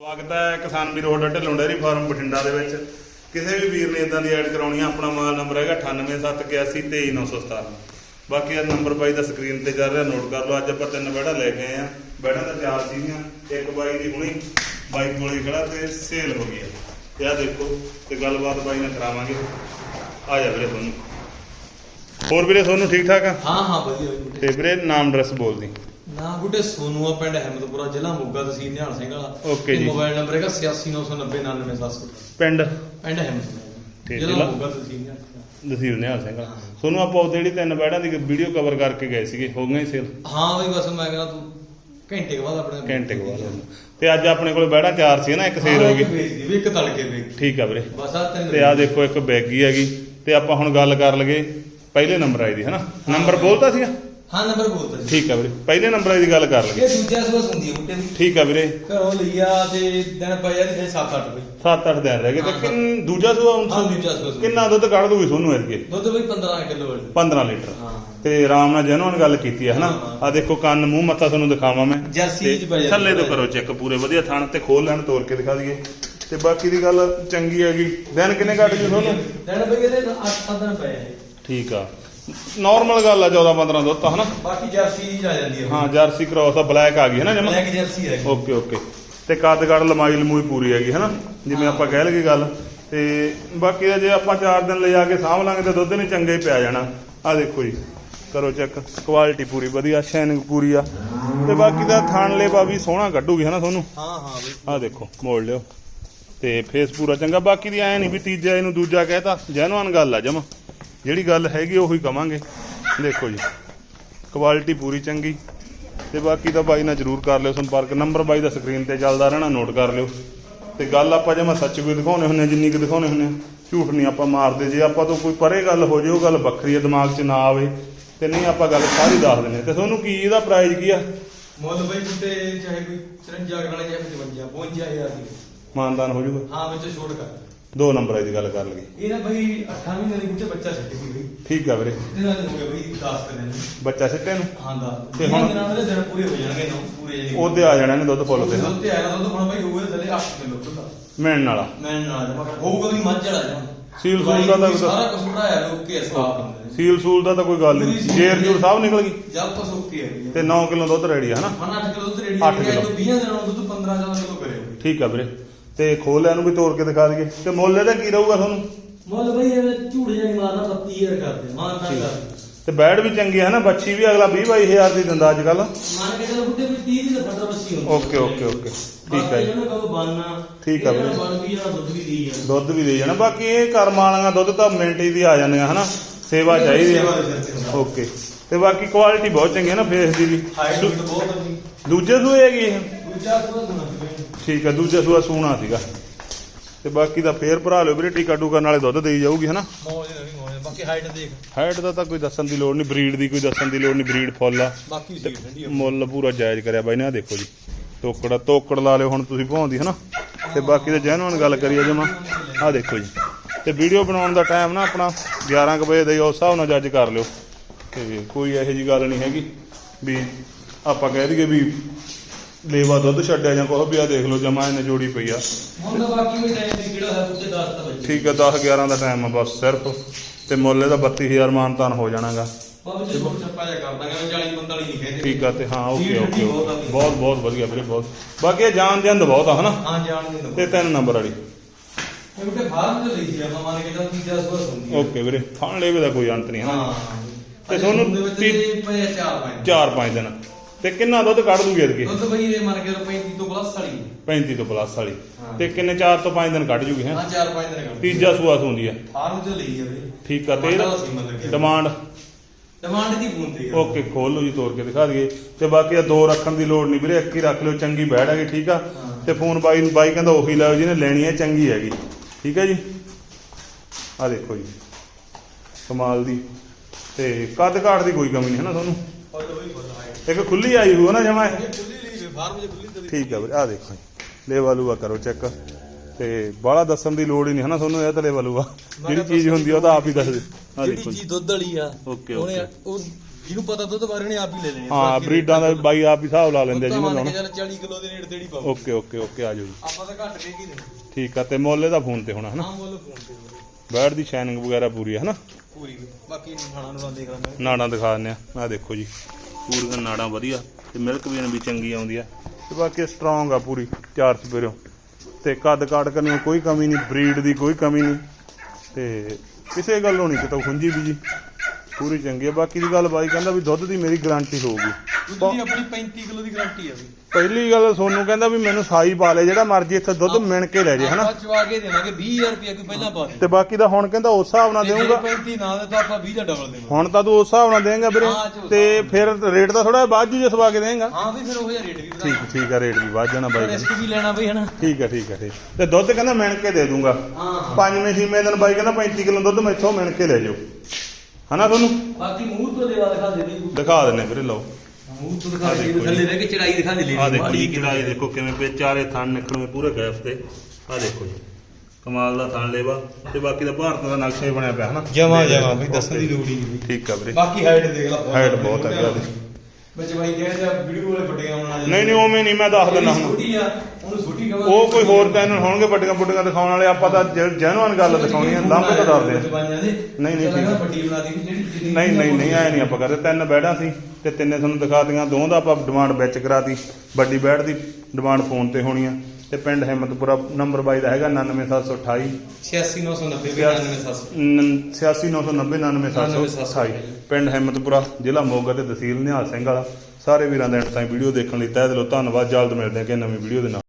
ਸਵਾਗਤ ਹੈ ਕਿਸਾਨ ਵੀਰ road Dhillon dairy farm Bathinda ਦੇ ਵਿੱਚ। ਕਿਸੇ ਵੀ ਵੀਰ ਨੇ ਇਦਾਂ ਦੀ ਐਡ ਕਰਾਉਣੀ ਆ ਆਪਣਾ ਮੋਬਾਈਲ ਨੰਬਰ ਹੈਗਾ 9871823917 ਬਾਕੀ ਇਹ ਨੰਬਰ ਬਾਈ ਦਾ ਸਕਰੀਨ ਤੇ ਚੱਲ ਰਿਹਾ ਨੋਟ ਕਰ ਲਓ ਅੱਜ ਆਪਾਂ ਤਿੰਨ ਬੈੜਾ ਲੈ ਕੇ ਆਏ ਆ। ਬੈੜਾ ਦਾ ਚਾਰ ਸੀਗੀਆਂ ਇੱਕ ਬਾਈ ਦੀ ਹੁਣੀ ਬਾਈ ਕੋਲੇ ਖੜਾ ਤੇ ਸੇਲ ਹੋ ਗਈ ਤੇ ਆ ਦੇਖੋ ਤੇ ਗੱਲਬਾਤ ਬਾਈ ਨਾਲ ਕਰਾਵਾਂਗੇ। ਆ ਜਾ ਵੀਰੇ ਤੁਹਾਨੂੰ ਹੋਰ ਵੀਰੇ ਤੁਹਾਨੂੰ ਠੀਕ ਠਾਕ ਆ? ਹਾਂ ਹਾਂ ਵਧੀਆ ਤੇ ਵੀਰੇ ਨਾਮ ਐਡਰੈਸ ਬੋਲਦੀ। ਗੁੱਡੇ ਸੋਨੂ ਆ ਪਿੰਡ ਅਹਿਮਦਪੁਰਾ ਜ਼ਿਲ੍ਹਾ ਮੋਗਾ ਤਹਿਸੀਲ ਨਿਹਾਲ ਸਿੰਘ ਵਾਲਾ। Okay ਤੇ ਜੀ। ਮੋਬਾਈਲ ਨੰਬਰ ਹੈਗਾ 8699099700 ਪਿੰਡ? ਪਿੰਡ ਅਹਿਮਦਪੁਰਾ ਜ਼ਿਲ੍ਹਾ ਜ਼ਿਲ੍ਹਾ? ਮੋਗਾ ਤਹਿਸੀਲ ਨਿਹਾਲ ਸਿੰਘ ਦਸੀਲ ਨਿਹਾਲ ਸਿੰਘ ਤੁਹਾਨੂੰ ਆਪਾਂ ਉਹ ਜਿਹੜੀ ਤਿੰਨ ਬੈੜਾਂ ਦੀ ਵੀਡੀਓ ਕਵਰ ਕਰਕੇ ਗਏ ਸੀਗੇ ਹੋ ਗਈ ਸੇਲ ਹਾਂ ਬਈ ਬਸ ਮੈਂ ਕਹਿੰਦਾ ਤੂੰ ਘੰਟੇ ਕੁ ਬਾਅਦ ਆਪਣੇ ਘੰਟੇ ਕੁ ਬਾਅਦ। ਤੇ ਅੱਜ ਆਪਣੇ ਕੋਲ ਬੈੜਾਂ ਚਾਰ ਸੀ ਨਾ ਇੱਕ ਸੇਲ ਹੋ ਗਈ। ਗਈ ਵੀ ਇੱਕ ਤੜਕੇ ਵੇਚ। ਠੀਕ ਆ ਵੀਰੇ। ਬਸ ਆ ਤਿੰਨ ਤੇ ਆ ਦੇਖੋ ਇੱਕ ਬੈਗੀ ਹੈਗੀ। ਤੇ ਆਪਾਂ ਹੁਣ ਗੱਲ ਕਰ ਲਗੇ ਪਹਿਲੇ ਨੰਬਰ ਆਈ ਦੀ ਹਨਾ? ਨੰਬਰ ਬੋਲਤਾ ਸੀਗਾ? ਹਾਂ ਨੰਬਰ ਬੋਲਤਾ ਜੀ। ਠੀਕ ਆ ਵੀਰੇ ਪਹਿਲੇ ਨੰਬਰ ਦੀ ਗੱਲ ਕਰ ਲਗੇ ਇਹ ਦੂਜਾ ਹੁੰਦੀ ਹੈ ਗੁੱਡੇ ਦੀ। ਠੀਕ ਆ ਵੀਰੇ। ਘਰੋਂ ਲਈਆ ਤੇ ਦਿਨ ਪਿਆ ਦੀ 7-8 ਬਈ 7-8 ਦਿਨ ਰਹਿ ਗਏ। ਤੇ ਕਿੰਨ ਦੂਜਾ ਸੂਆ ਹੁਣ ਹਾਂ, ਦੂਜਾ ਸੂਆ। ਕਿੰਨਾ ਦੁੱਧ ਕੱਢ ਦੂਗੀ ਤੁਹਾਨੂੰ ਇਹਦੇ ਦੁੱਧ ਬਈ 15 ਕਿਲੋ ਵਾਲੀ 15 ਲੀਟਰ। ਹਾਂ ਤੇ ਆਰਾਮ ਨਾਲ ਜੈਨੂਨ ਗੱਲ ਕੀਤੀ ਹੈ ਹਨਾ। ਆ ਦੇਖੋ ਕੰਨ ਮੂੰਹ ਮੱਥਾ ਤੁਹਾਨੂੰ ਦਿਖਾਵਾਂ ਮੈਂ। ਜਰਸੀ ਤੇ ਚ ਪੈ ਜਾਂਦੀ ਥੱਲੇ ਤੋਂ। ਕਰੋ ਚੈੱਕ ਪੂਰੇ ਵਧੀਆ ਥਣ ਤੇ ਖੋਲ ਲੈਣ ਤੋੜ ਕੇ ਦਿਖਾ ਦਈਏ। ਤੇ ਬਾਕੀ ਦੀ ਗੱਲ ਚੰਗੀ ਹੈਗੀ। ਦਿਨ ਕਿੰਨੇ ਕੱਢ ਜੂ ਤੁਹਾਨੂੰ ਦਿਨ ਬਈ ਇਹਦੇ 8-7 ਦਿਨ ਪਏ ਆ ਠੀਕ ਆ। ਨਾਰਮਲ ਗੱਲ ਆ 14 15 ਦੁੱਧ ਤਾਂ ਹਨਾ? ਬਾਕੀ ਜਰਸੀ ਆ ਜਾਂਦੀ ਹੈ ਹਾਂ ਜਰਸੀ ਕ੍ਰੋਸ ਆ ਬਲੈਕ ਆ ਗਈ ਹਨਾ ਜਮਾ? ਬਲੈਕ ਜਰਸੀ ਹੈ ਓਕੇ ਓਕੇ ਤੇ ਕੱਦ ਕੱਦ ਲਮਾਈ ਲਮੂਈ ਪੂਰੀ ਹੈਗੀ ਹਨਾ? ਜਿਵੇਂ ਆਪਾਂ ਕਹਿ ਲਈਏ ਗੱਲ। ਤੇ ਬਾਕੀ ਦਾ ਜੇ ਆਪਾਂ 4 ਦਿਨ ਲੈ ਜਾ ਕੇ ਸਾਂਭ ਲਾਂਗੇ ਤੇ ਦੁੱਧ ਨਹੀਂ ਚੰਗਾ ਹੀ ਪਿਆ ਜਾਣਾ। ਆ ਦੇਖੋ ਜੀ ਕਰੋ ਚੈੱਕ ਕੁਆਲਿਟੀ ਪੂਰੀ ਵਧੀਆ ਸ਼ਾਈਨਿੰਗ ਪੂਰੀ ਆ। ਤੇ ਬਾਕੀ ਦਾ ਥਣ ਲੇਵਾ ਵੀ ਸੋਹਣਾ ਕੱਢੂਗੀ ਹਨਾ ਤੁਹਾਨੂੰ? ਹਾਂ ਹਾਂ ਬਈ। ਆ ਦੇਖੋ ਮੋੜ ਲਿਓ। ਤੇ ਫੇਸ ਪੂਰਾ ਚੰਗਾ। ਬਾਕੀ ਦੀ ਐ ਨਹੀਂ ਵੀ ਤੀਜਾ ਇਹਨੂੰ ਦੂਜਾ ਕਹਿਤਾ ਜੈਨੂਅਨ ਗੱਲ ਆ ਜਮਾ। ਜਿਹੜੀ ਗੱਲ ਹੈਗੀ ਉਹੀ ਕਵਾਂਗੇ। ਦੇਖੋ ਜੀ ਕੁਆਲਿਟੀ ਪੂਰੀ ਚੰਗੀ। ਤੇ ਬਾਕੀ ਤਾਂ ਬਾਈ ਨਾਲ ਜਰੂਰ ਕਰ ਲਿਓ ਸੰਪਰਕ। ਨੰਬਰ ਬਾਈ ਦਾ ਸਕਰੀਨ ਤੇ ਚੱਲਦਾ ਰਹਿਣਾ ਨੋਟ ਕਰ ਲਿਓ। ਤੇ ਗੱਲ ਆਪਾਂ ਜਮਾ ਸੱਚ ਕੋਈ ਦਿਖਾਉਣੇ ਹੁੰਨੇ ਜਿੰਨੀ ਕੁ ਦਿਖਾਉਣੇ ਹੁੰਨੇ ਝੂਠ ਨਹੀਂ ਆਪਾਂ ਮਾਰਦੇ। ਜੇ ਆਪਾਂ ਤੋਂ ਕੋਈ ਪਰੇ ਗੱਲ ਹੋ ਜੇ ਉਹ ਗੱਲ ਵੱਖਰੀ ਹੈ ਦਿਮਾਗ 'ਚ ਨਾ ਆਵੇ। ਤੇ ਨਹੀਂ ਆਪਾਂ ਗੱਲ ਸਾਰੀ ਦੱਸ ਦਿੰਦੇ। ਤੇ ਤੁਹਾਨੂੰ ਕੀ ਇਹਦਾ ਪ੍ਰਾਈਸ ਕੀ ਆ? ਮੁੱਲ ਬਈ ਬੁੱਟੇ ਚਾਹੇ ਕੋਈ 53 ਵਾਲੇ ਚਾਹੇ 55 55000 ਦੀ। ਮਾਨਦਾਨ ਹੋ ਜਾਊਗਾ। ਹਾਂ ਵਿੱਚ ਛੋੜ ਕਰ। ਦੋ ਨੰਬਰ ਦੀ ਗੱਲ ਕਰ ਲਈਏ। ਇਹ ਨਾ ਬਈ 8 ਮਹੀਨੇ ਦੀ ਬੁੱਟੇ ਬੱਚਾ ਛੱਡ ਗਈ ਬਈ। ਠੀਕ ਆ ਵੀਰੇ। ਇਹਦੇ ਨਾਲ ਹੋ ਗਿਆ ਬਈ 10 ਦਿਨ। ਬੱਚਾ ਸਿੱਟੇ ਨੂੰ ਹਾਂ ਦਾ ਤੇ ਹੁਣ- ਦਿਨਾਂ ਦੇ ਦਿਨ ਪੂਰੇ ਹੋ ਜਾਣਗੇ ਨਾ ਪੂਰੇ ਜਾਨੀ ਉਹਦੇ ਆ ਜਾਣਾ ਨੇ ਦੁੱਧ ਫੁੱਲ ਤੇ। ਨਾ ਦੁੱਧ ਤੇ ਆਇਆ ਦੁੱਧ ਹੁਣ ਬਈ ਹੋਊਗਾ ਥੱਲੇ 8 ਕਿਲੋ ਦੁੱਧ ਮਿਲਣ ਵਾਲਾ। ਮੈਂ ਨਾਲ ਜਮਾ। ਹੋਊਗਾ ਵੀ ਮੱਝ ਵਾਲਾ ਜਮਾ। ਸੀਲ ਸੂਲ ਦਾ ਤਾਂ- ਸਾਰਾ ਕੁਝ ਬਣਾਇਆ ਲੋਕ ਕੇ ਸਾਫ਼ ਹੁੰਦੇ ਨੇ। ਸੀਲ ਸੂਲ ਦਾ ਤਾਂ ਕੋਈ ਗੱਲ ਨਹੀਂ। ਜੇਰ ਜੂਰ ਸਭ ਨਿਕਲ ਗਈ। ਜਦ ਤੱਕ ਸੁੱਕੀ ਹੈ ਤੇ 9 ਕਿਲੋ ਦੁੱਧ ਰੈਡੀ ਆ ਹਨਾ? ਹਾਂ 8 ਕਿਲੋ ਦੁੱਧ ਰੇਡੀ ਅੱਠ ਹੈ ਕਿਲੋ। ਤੋਂ 20 ਦਿਨਾਂ ਨੂੰ ਦੁੱਧ 15 14 ਕਿਲੋ ਕਰੇ ਠੀਕ ਆ ਵੀਰੇ। ਤੇ ਖੋਲਿਆਂ ਨੂੰ ਵੀ ਤੋੜ ਕੇ ਦਿਖਾ ਦਈਏ। ਤੇ ਮੁੱਲ ਇਹਦਾ ਕੀ ਰਹੂਗਾ ਤੁਹਾਨੂੰ? ਮੁੱਲ ਬਈ ਇਹ ਝੂੜ ਜਾਈ ਮਾਰਨਾ 32000 ਕਰਦੇ ਮਾਨ ਤਾਂ ਕਰਦੇ। ਤੇ ਬੈਡ ਵੀ ਚੰਗੀ ਹੈ ਨਾ ਬੱਚੀ ਵੀ ਅਗਲਾ 20 22000 ਦੀ ਦਿੰਦਾ ਅੱਜ ਕੱਲ ਮਾਨ ਕੇ ਚਲੋ ਬੁੱਢੇ ਵੀ 30 ਦੇ ਫਟਰ ਬੱਸੀ ਹੁੰਦੀ ਓਕੇ ਓਕੇ ਓਕੇ। ਠੀਕ ਹੈ ਇਹਨਾਂ ਕਦੋਂ ਬਣਨਾ ਠੀਕ ਆ ਵੀਰੇ। ਬਣ ਵੀ ਜਾਣਾ ਦੁੱਧ ਵੀ ਦੀ ਜਾਣਾ। ਦੁੱਧ ਵੀ ਦੇ ਜਾਣਾ। ਬਾਕੀ ਇਹ ਕਰਮ ਵਾਲੀਆਂ ਦੁੱਧ ਤਾਂ ਮਿੰਟ ਹੀ ਦੀ ਆ ਜਾਂਦੀਆਂ ਹਨਾ। ਸੇਵਾ ਚਾਹੀਦੀ ਆ। ਤੇ ਹੁੰਦਾ। ਓਕੇ। ਤੇ ਬਾਕੀ ਕੁਆਲਿਟੀ ਬਹੁਤ ਚੰਗੀ ਹੈ ਨਾ ਫੇਸ ਦੀ ਵੀ। ਤਾਂ ਹੈ ਦੂਜੇ ਸੂਏ ਹੈਗੀ ਇਹ। ਦੂਜਾ ਸੁਣਾ ਠੀਕ ਹੈ ਦੂਜਾ ਸੂਆ ਸੂਣਾ ਸੀਗਾ। ਤੇ ਬਾਕੀ ਦਾ ਫੇਰ ਭਰਾ ਲਿਓ ਵੀਰੇ ਟੀਕਾ ਟੂਕਾ ਨਾਲੇ ਦੁੱਧ ਦੇਈ ਜਾਊਗੀ ਹਨਾ? ਮੌਜ ਨਹੀਂ ਮੌਜ ਬਾਕੀ ਹਾਈਟ ਦੇਖ। ਹਾਈਟ ਦਾ ਤਾਂ ਕੋਈ ਦੱਸਣ ਦੀ ਲੋੜ ਨਹੀਂ ਬਰੀਡ ਦੀ ਕੋਈ ਦੱਸਣ ਦੀ ਲੋੜ ਨਹੀਂ ਬਰੀਡ ਫੁੱਲ ਆ। ਬਾਕੀ ਠੰਡੀ ਮੁੱਲ ਪੂਰਾ ਜਾਇਜ਼ ਕਰਿਆ ਬਾਈ ਨੇ ਆਹ ਦੇਖੋ ਜੀ। ਤੋਕੜਾ ਤੋਕੜ ਲਾ ਲਿਓ ਹੁਣ ਤੁਸੀਂ ਭੌਂਦੀ ਹਨਾ? ਤੇ ਬਾਕੀ ਤੇ ਜੈਨੂਨ ਗੱਲ ਕਰੀਏ ਜਮਾ। ਆਹ ਦੇਖੋ ਜੀ। ਤੇ ਵੀਡੀਓ ਬਣਾਉਣ ਦਾ ਟਾਈਮ ਨਾ ਆਪਣਾ 11 ਕੁ ਵਜੇ ਦਾ ਹੀ ਉਸ ਹਿਸਾਬ ਨਾਲ ਜੱਜ ਕਰ ਲਿਓ। ਤੇ ਕੋਈ ਇਹੋ ਜੀ ਗੱਲ ਨਹੀਂ ਹੈਗੀ ਵੀ ਆਪਾਂ ਕਹਿ ਦਈਏ ਵੀ ਲੇਵਾ ਦੁੱਧ ਛੱਡਿਆ ਜਾਂ ਕੋਹ ਵੀ ਆ ਦੇਖ ਲਓ ਜਮਾ ਇਹਨੇ ਜੋੜੀ ਪਈ ਆ। ਹੁਣ ਤਾਂ ਬਾਕੀ ਵੀ ਟਾਈਮ ਵੀ ਕਿਹੜਾ ਹੈ ਬੁੱਢੇ 10 ਤਾਂ ਬੱਚੇ ਠੀਕ ਆ 10 11 ਦਾ ਟਾਈਮ ਆ ਬਸ ਸਿਰਫ। ਤੇ ਮੁੱਲ ਇਹਦਾ 32000 ਮਾਨਤਾਨ ਹੋ ਜਾਣਾਗਾ। ਬਾਬੂ ਜੇ ਜੀ ਬਹੁਤ ਚੱਪਾ ਜਾ ਕਰ ਦਾਂਗੇ 40 45 ਨਹੀਂ ਕਹਿੰਦੇ। ਠੀਕ ਆ ਤੇ ਹਾਂ ਓਕੇ ਓਕੇ ਬਹੁਤ। ਬਹੁਤ ਵਧੀਆ ਵੀਰੇ ਬਹੁਤ। ਬਾਕੀ ਇਹ ਜਾਨ ਜੰਦ ਬਹੁਤ ਆ ਹਨਾ? ਹਾਂ ਜਾਣ ਦੇ ਤੇ ਤਿੰਨ ਨੰਬਰ ਵਾਲੀ। ਕਿਉਂਕਿ ਫਾਰਮ ਤੇ ਲਈ ਸੀ ਆਪਾਂ ਮੰਨ ਕੇ ਚੱਲ ਤੀਜਾ ਸੁਆ ਸੁਣਦੀ ਓਕੇ ਵੀਰੇ ਥਾਣ ਲੈਵੇ ਦਾ ਕੋਈ ਅੰਤ ਨਹੀਂ ਹਨਾ? ਹਾਂ। ਤੇ ਤੁਹਾਨੂੰ ਤੁਹਾਨੂੰ ਦੇ ਵਿੱਚ ਤੀ- ਇਹ ਪਏ ਚਾਰ ਪੰਜ। ਚਾਰ ਪੰਜ ਦਿਨ। ਤੇ ਕਿੰਨਾ ਦੁੱਧ ਕੱਢ ਦੂਗੀ ਅਦਕੇ? ਦੁੱਧ ਬਈ ਇਹ ਮੰਨ ਕੇ 35 ਤੋਂ ਪਲੱਸ ਵਾਲੀ 35 ਤੋਂ ਪਲੱਸ ਵਾਲੀ। ਹਾਂ। ਤੇ ਕਿੰਨੇ ਚਾਰ ਤੋਂ ਪੰਜ ਦਿਨ ਕੱਢ ਜੂਗੀ ਹੈ? ਹਾਂ ਚਾਰ ਪੰਜ ਦਿਨ ਕਰ ਤੀਜਾ ਸੂਆ ਸੂੰਦੀ ਆ। ਫਾਰਮ ਤੇ ਲਈ ਆ ਬਈ। ਠੀਕ ਆ ਤੇ ਡਿਮਾਂਡ। ਡਿਮਾਂਡ? ਡਿਮਾਂਡ ਦੀ ਫੋਨ ਤੇ ਓਕੇ ਖੋਲ ਲਓ ਜੀ ਤੋੜ ਕੇ ਦਿਖਾ ਦਈਏ। ਤੇ ਬਾਕੀ ਆ ਦੋ ਰੱਖਣ ਦੀ ਲੋੜ ਨਹੀਂ ਵੀਰੇ ਇੱਕ ਹੀ ਰੱਖ ਲਿਓ ਚੰਗੀ ਬੈੜ ਹੈਗੀ ਠੀਕ ਆ? ਹਾਂ। ਤੇ ਫੋਨ ਬਾਈ ਨੂੰ ਬਾਈ ਕਹਿੰਦਾ ਉਹੀ ਲਾਓ ਜਿਹਨੇ ਲੈਣੀ ਹੈ ਚੰਗੀ ਹੈਗੀ। ਠੀਕ ਹੈ ਜੀ? ਆ ਦੇਖੋ ਜੀ ਕਮਾਲ ਦੀ। ਤੇ ਕੱਦ ਕਾਠ ਦੀ ਕੋਈ ਕਮੀ ਨਹੀਂ ਹੈ ਨਾ ਤੁਹਾਨੂੰ? ਫੁੱਲ ਬਈ ਫੁੱਲ ਹਾਈਟ ਇੱਕ ਖੁੱਲੀ ਆਈ ਹੋਊ ਨਾ ਜਮਾ। ਇਹ ਖੁੱਲੀ ਲਈ ਵੀ ਫਾਰਮ 'ਚ ਖੁੱਲੀ ਤੇ ਠੀਕ ਆ ਵੀਰੇ ਆ ਦੇਖੋ ਜੀ। ਲੇਵਾ ਲੂਆ ਕਰੋ ਚੈੱਕ। ਤੇ ਬਾਹਲਾ ਦੱਸਣ ਦੀ ਲੋੜ ਹੀ ਨਹੀਂ ਹੈ ਨਾ ਤੁਹਾਨੂੰ ਇਹ ਤਾਂ ਲੇਵਾ ਲੂਆ ਜਿਹੜੀ ਚੀਜ਼ ਹੁੰਦੀ ਆ ਉਹ ਤਾਂ ਆਪ ਹੀ ਦੱਸ ਦੇ। ਆ ਜਿਹੜੀ ਦੇਖੋ ਜੀ। ਚੀਜ਼ ਦੁੱਧ ਵਾਲੀ ਆ ਓਕੇ, ਉਹਨੇ ਓਕੇ। ਉਹ ਜਿਹਨੂੰ ਪਤਾ ਦੁੱਧ ਬਾਰੇ ਨੇ ਆਪ ਹੀ ਲੈ ਲੈਣੇ ਹਾਂ ਬਰੀਡਾਂ ਦਾ ਬਾਈ ਆਪ ਹੀ ਹਿਸਾਬ ਲਾ ਲੈਂਦੇ ਆ ਜਿਹਨੇ ਮੰਨ ਲਾਉਣਾ। ਕੇ ਚੱਲ 40 ਕਿਲੋ ਦੇ ਨੇੜੇ ਤੇੜੀ ਪਾਓ। ਓਕੇ ਓਕੇ ਓਕੇ ਆ ਜਾਓ ਜੀ। ਆਪਾਂ ਤਾਂ ਘੱਟ ਦੇ ਕੀ ਦੇਣੀ। ਠੀਕ ਆ ਤੇ ਮੁੱਲ ਦਾ ਫੋਨ ਤੇ ਹੋਣਾ ਹਨਾ। ਹਾਂ ਮੁੱਲ ਫੋਨ ਤੇ ਵੀਰੇ। ਬੈਡ ਦੀ ਸ਼ਾਈਨਿੰਗ ਵਗੈਰਾ ਪੂਰੀ ਹੈ ਹਨਾ। ਪੂਰੀ। ਬਾਕੀ ਖਾਣਾ ਨੂੰ ਦੇਖ ਲਾਂਗੇ ਨਾੜਾਂ ਦਿਖਾ ਦਿੰਦੇ ਆ। ਆ ਦੇਖੋ ਜੀ। ਪੂਰੀਆਂ ਨਾੜਾਂ ਵਧੀਆ ਤੇ ਮਿਲਕ ਵੀ ਵੀ ਚੰਗੀ ਆਉਂਦੀ ਆ। ਤੇ ਬਾਕੀ ਸਟਰੋਂਗ ਆ ਪੂਰੀ, ਚਾਰ ਸਪੇਰੋਂ ਤੇ ਕੱਦ ਕਾਟ ਕਰਨੀ ਕੋਈ ਕਮੀ ਨਹੀਂ ਬਰੀਡ ਦੀ ਕੋਈ ਕਮੀ ਨਹੀਂ। ਤੇ ਕਿਸੇ ਗੱਲ ਹੋਣੀ ਕਿਤੋਂ ਖੁੰਜੀ ਵੀ ਜੀ ਪੂਰੀ ਚੰਗੀ ਆ। ਬਾਕੀ ਦੀ ਗੱਲ ਬਾਈ ਕਹਿੰਦਾ ਵੀ ਦੁੱਧ ਦੀ ਮੇਰੀ ਗਾਰੰਟੀ ਹੋਊਗੀ। ਦੁੱਧ ਦੀ ਆਪਣੀ 35 ਕਿਲੋ ਦੀ ਗਾਰੰਟੀ ਆ ਵੀ ਪਹਿਲੀ ਗੱਲ ਸੋਨੂੰ ਕਹਿੰਦਾ ਵੀ ਮੈਨੂੰ ਸਾਈ ਪਾ ਲੈ ਜਿਹੜਾ ਮਰਜ਼ੀ ਇੱਥੇ ਦੁੱਧ ਮਿਣ ਕੇ ਲੈ ਜੇ ਹਨਾ? ਆਪਾਂ ਚਵਾ ਕੇ ਦੇਵਾਂਗੇ 20000 ਰੁਪਏ ਕੋਈ ਪਹਿਲਾਂ ਪਾ ਦੇ। ਤੇ ਬਾਕੀ ਦਾ ਹੁਣ ਕਹਿੰਦਾ ਉਸ ਹਿਸਾਬ ਨਾਲ ਦੇਊਗਾ। 35 ਨਾ ਦੇ ਤਾਂ ਆਪਾਂ 20 ਦਾ ਡਬਲ ਦੇਵਾਂਗੇ। ਹੁਣ ਤਾਂ ਤੂੰ ਉਸ ਹਿਸਾਬ ਨਾਲ ਦੇਂਗਾ ਵੀਰੇ। ਹਾਂ, ਤੇ ਫਿਰ ਰੇਟ ਤਾਂ ਥੋੜਾ ਬਾਅਦ ਜੀ ਜੇ ਸਵਾ ਕੇ ਦੇਂਗਾ। ਹਾਂ ਵੀ ਫਿਰ ਉਹ ਜਿਹਾ ਰੇਟ ਵੀ ਵਧਾ ਠੀਕ ਠੀਕ ਆ ਰੇਟ ਵੀ ਵੱਧ ਜਾਣਾ ਬਾਈ ਕਹਿੰਦਾ। ਰਿਸਕ ਵੀ ਲੈਣਾ ਬਈ ਹਨਾ। ਠੀਕ ਆ ਠੀਕ ਆ ਠੀਕ ਤੇ ਦੁੱਧ ਕਹਿੰਦਾ ਮਿਣ ਕੇ ਦੇ ਦੂੰਗਾ। ਹਾਂ ਪੰਜਵੇਂ ਛੇਵੇਂ ਦਿਨ ਬਾਈ ਕਹਿੰਦਾ 35 ਕਿਲੋ ਦੁੱਧ ਮੈਥੋਂ ਮਿਣ ਕੇ ਲੈ ਜਾਓ। ਹਨਾ ਤੁਹਾਨੂੰ? ਬਾਕੀ ਮੂੰਹ ਤੋਂ ਦੇਵਾ ਦਿਖਾ ਦੇ ਦੀ ਦਿਖਾ ਦਿੰਨੇ ਵੀਰੇ ਲਓ। ਮੂੰਹ ਤੋਂ ਦਿਖਾ ਦੇ ਥੱਲੇ ਰਹਿ ਕੇ ਚੜਾਈ ਦਿਖਾ ਦੇ ਲੈ ਆ ਦੇਖੋ ਜੀ ਚੜਾਈ ਦੇਖੋ ਕਿਵੇਂ ਪੇ ਚਾਰੇ ਥਣ ਨਿਕਲਵੇਂ ਪੂਰੇ ਗੈਪ ਤੇ। ਆ ਦੇਖੋ ਜੀ ਕਮਾਲ ਦਾ ਥਣ ਲੇਵਾ ਤੇ ਬਾਕੀ ਦਾ ਭਾਰਤ ਦਾ ਨਕਸ਼ਾ ਹੀ ਬਣਿਆ ਪਿਆ ਹਨਾ? ਜਮਾ ਜਮਾ ਬਈ ਦੱਸਣ ਦੀ ਲੋੜ ਹੀ ਨਹੀਂ। ਬਈ ਠੀਕ ਆ ਵੀਰੇ। ਬਾਕੀ ਹਾਈਟ ਦੇਖ ਲਾ ਹਾਈਟ ਬਹੁਤ ਹੈ ਇਹਦੀ। ਵਿੱਚ ਬਾਈ ਕਹਿੰਦੇ ਆ ਵੀਡੀਓ ਵਾਲੇ ਵੱਡੇ ਆਉਣ ਵਾਲੇ ਨਹੀਂ ਨਹੀਂ ਉਵੇਂ ਨਹੀਂ ਮੈਂ ਦੱਸ ਦਿੰਦਾ ਹੁਣ ਛੋਟੀ ਆ ਉਹਨੂੰ ਛੋਟੀ ਕਹਾਂ ਉਹ ਕੋਈ ਹੋਰ ਚੈਨਲ ਹੋਣਗੇ ਵੱਡੀਆਂ ਵੱਡੀਆਂ ਦਿਖਾਉਣ ਵਾਲੇ ਆਪਾਂ ਤਾਂ ਜੈਨੂਅਨ ਗੱਲ ਦਿਖਾਉਣੀ ਆ ਲਾਂਭੇ ਤਾਂ ਦੱਸਦੇ ਆ। ਨਹੀਂ, ਨਹੀਂ, ਠੀਕ ਆ। ਵੱਡੀ ਬਣਾ ਦੀ ਜਿਹੜੀ ਜਿੰਨੀ ਨਹੀਂ ਨਹੀਂ ਨਹੀਂ ਨਹੀਂ ਆਪਾਂ ਕਰਦੇ ਤਿੰਨ ਬੈਡਾਂ ਸੀ ਤੇ ਤਿੰਨੇ ਤੁਹਾਨੂੰ ਦਿਖਾਤੀਆਂ ਦੋ ਦਾ ਆਪਾਂ ਡਿਮਾਂਡ ਵਿੱਚ ਕਰਾਤੀ ਵੱਡੀ ਬੈਡ ਦੀ ਡਿਮਾਂਡ ਫੋਨ ਤੇ ਹੋਣੀ ਆ। ਤੇ ਪਿੰਡ ਹਿੰਮਤਪੁਰਾ ਨੰਬਰ 22 ਦਾ ਹੈਗਾ 99728 86990 86990 99728 ਪਿੰਡ ਹਿੰਮਤਪੁਰਾ ਜ਼ਿਲ੍ਹਾ ਮੋਗਾ ਤੇ ਤਹਿਸੀਲ ਨਿਹਾਲ ਸਿੰਘ ਵਾਲਾ। ਸਾਰੇ ਵੀਰਾਂ ਦਾ ਤਾਈਂ ਵੀਡੀਓ ਦੇਖਣ ਲਈ ਤਹਿ ਦਿਲੋਂ ਧੰਨਵਾਦ। ਜਲਦ ਮਿਲਦੇ ਹਾਂ ਕਿ ਨਵੀਂ ਵੀਡੀਓ ਦੇ ਨਾਲ।